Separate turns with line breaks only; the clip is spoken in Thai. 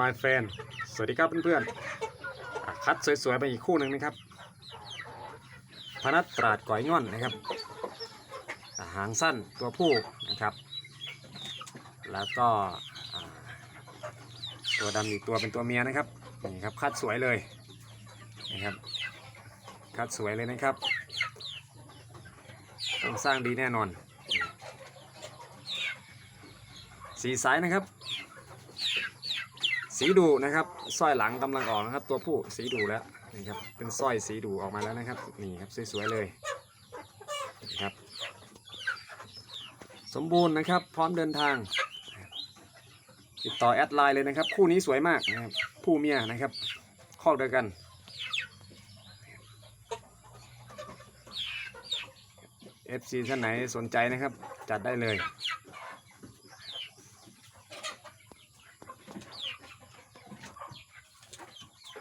my friend สวัสดีครับเพื่อนๆ คัดสวยๆ ไปอีกคู่หนึ่งนะครับ พนัดตราดก่อยง่อนนะครับหางสั้นตัวผู้นะครับ แล้วก็ตัวดำอีกตัวเป็นตัวเมียนะครับ นี่ครับคัดสวยเลยนะครับคัดสวยเลยนะครับต้องสร้างดีแน่นอน สีสายนะครับ สีดูนะครับสร้อยหลังกำลังออกนะครับ ตัวผู้สีดูแล้วนี่ครับเป็นสร้อยสีดูออกมาแล้วนะครับนี่ครับสวยๆเลยนี่ครับสมบูรณ์นะครับ พร้อมเดินทาง ติดต่อแอดไลน์เลยนะครับ คู่นี้สวยมากนะครับผู้เมียนะครับคอกเดียวกัน FC ท่านไหนสนใจนะครับ จัดได้เลย